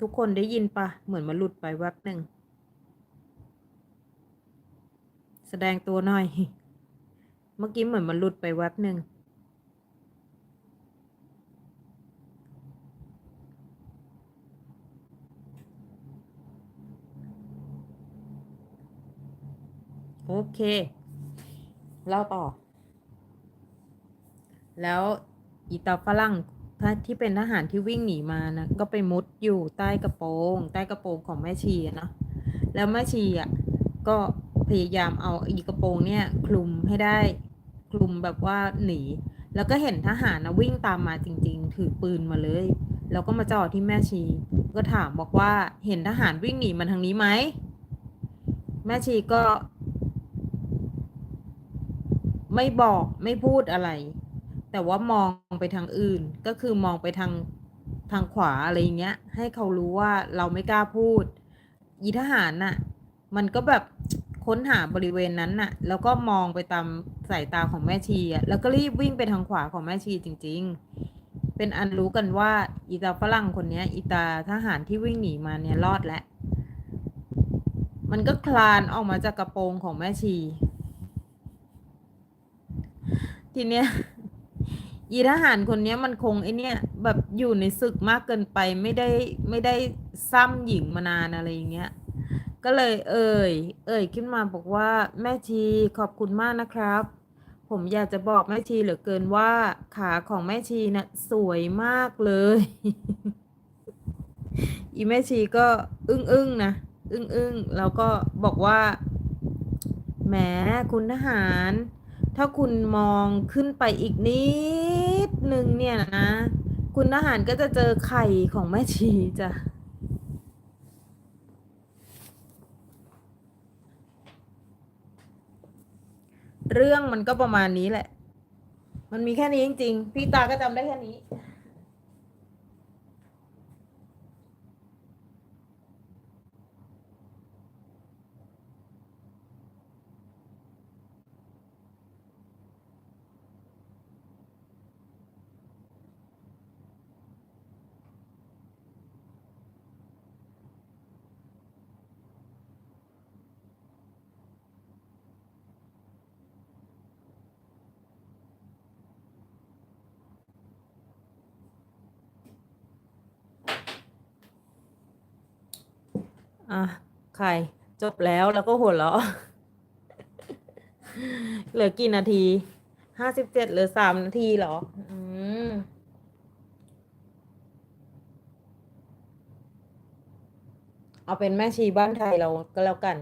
ทุกคนได้ยินปะเหมือนมันหลุดไปแวบหนึ่ง แสดงตัวหน่อย เมื่อกี้เหมือนมันหลุดไปแวบหนึ่งโอเคเล่าต่อ แล้วอีตาฝรั่ง ถ้าที่เป็นทหารที่วิ่งหนีมานะก็ไปมุดอยู่ใต้กระโปรง ใต้กระโปรงของแม่ชีเนาะแล้วแม่ชีอะก็พยายามเอาอีกระโปรงเนี่ยคลุมให้ได้คลุมแบบว่าหนี แล้วก็เห็นทหารนะวิ่งตามมาจริง ๆ ถือปืนมาเลย แล้วก็มาจอที่แม่ชี ก็ถามบอกว่าเห็นทหารวิ่งหนีมาทางนี้ไหมแม่ชีก็ ไม่บอกไม่พูดอะไร แต่ว่ามองไปทางอื่น ก็คือมองไปทางทางขวาอะไรเงี้ย ให้เขารู้ว่าเราไม่กล้าพูดอีทหารน่ะ มันก็แบบค้นหาบริเวณนั้นน่ะ แล้วก็มองไปตามสายตาของแม่ชีอะแล้วก็รีบวิ่งไปทางขวาของแม่ชีจริง ๆ เป็นอันรู้กันว่าอีตาฝรั่งคนนี้อีตาทหารที่วิ่งหนีมาเนี่ยรอดแล้วมันก็คลานออกมาจากกระโปรงของแม่ชี ทีเนี้ย อีทหารคนนี้มันคงไอเนี้ยแบบอยู่ในศึกมากเกินไปไม่ได้ไม่ได้ซ้ำหญิงมานานอะไรอย่างเงี้ย ก็เลยเอ่ย เอ่ยขึ้นมาบอกว่าแม่ชีขอบคุณมากนะครับ ผมอยากจะบอกแม่ชีเหลือเกินว่าขาของแม่ชีนะ่ะสวยมากเลย อีแม่ชีก็อึ้งอึ้งนะอึ้งอึ้งแล้วก็บอกว่าแหมคุณทหาร ถ้าคุณมองขึ้นไปอีกนิดนึงเนี่ยนะ คุณทหารก็จะเจอไข่ของแม่ชีจ้ะเรื่องมันก็ประมาณนี้แหละ มันมีแค่นี้จริงๆ พี่ตาก็จำได้แค่นี้ อะใคร จบแล้วแล้วก็หัวเราะเหลือกี่นาที ห้าสิบเจ็ดเหลือสามนาทีเหรอ อืมเอาเป็นแม่ชีบ้านไทยเราก็แล้วกัน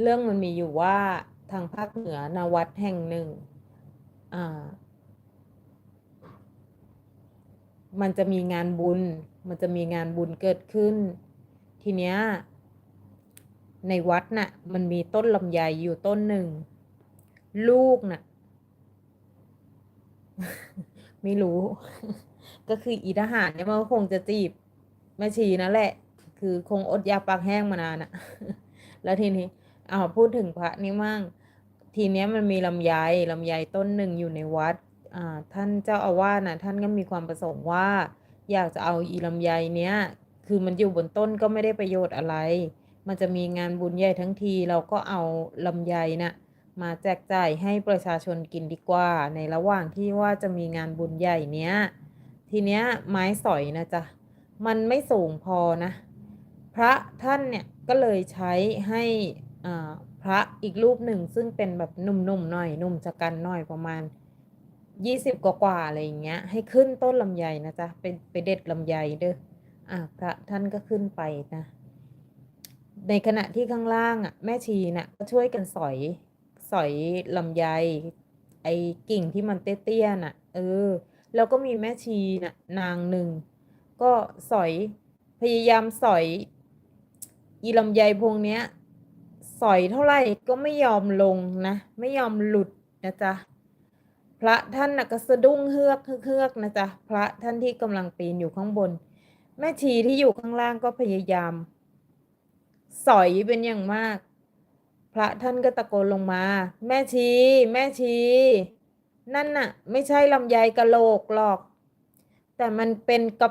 เรื่องมันมีอยู่ว่าทางภาคเหนือนวัดแห่งหนึ่ง อ่า มันจะมีงานบุญ มันจะมีงานบุญเกิดขึ้น ทีเนี้ยในวัดน่ะ มันมีต้นลำไยอยู่ต้นหนึ่ง ลูกน่ะ ไม่รู้ ก็คืออีทหารเนี่ยมันคงจะจีบแม่ชีนั่นแหละ คือคงอดยาปากแห้งมานานอะแล้วทีนี้เอาพูดถึงพระนี่มั่งทีเนี้ยมันมีลำไยลำไยต้นหนึ่งอยู่ในวัดอ่าท่านเจ้าอาวาสน่ะท่านก็มีความประสงค์ว่า อยากจะเอาอีลำไยเนี้ย คือมันอยู่บนต้นก็ไม่ได้ประโยชน์อะไร มันจะมีงานบุญใหญ่ทั้งทีเราก็เอาลำไยน่ะมาแจกจ่ายให้ประชาชนกินดีกว่า ในระหว่างที่ว่าจะมีงานบุญใหญ่เนี้ย ทีเนี้ยไม้สอยนะจ๊ะ มันไม่สูงพอนะ พระท่านเนี่ยก็เลยใช้ให้อ่าพระอีกรูปหนึ่งซึ่งเป็นแบบหนุ่มๆหน่อยหนุ่มชะกันหน่อยประมาณยี่สิบกว่าๆอะไรอย่างเงี้ย ให้ขึ้นต้นลำไยนะจ๊ะไปไปเด็ดลำไยเด้อ อ่าพระท่านก็ขึ้นไปนะในขณะที่ข้างล่างอะแม่ชีน่ะก็ช่วยกันสอยสอยลำไย ไอ้กิ่งที่มันเตี้ยๆน่ะ เออ แล้วก็มีแม่ชีน่ะนางหนึ่ง ก็สอยพยายามสอยอีลำไยพวงเนี้ยสอยเท่าไหร่ก็ไม่ยอมลงนะ ไม่ยอมหลุดนะจ๊ะพระท่านน่ะก็สะดุ้งเฮือกเฮือกนะจ๊ะพระท่านที่กำลังปีนอยู่ข้างบน แม่ชีที่อยู่ข้างล่างก็พยายาม สอยเป็นอย่างมาก พระท่านก็ตะโกนลงมา แม่ชี แม่ชี นั่นน่ะ ไม่ใช่ลำไยกะโหลกหรอก แต่มันเป็นกระ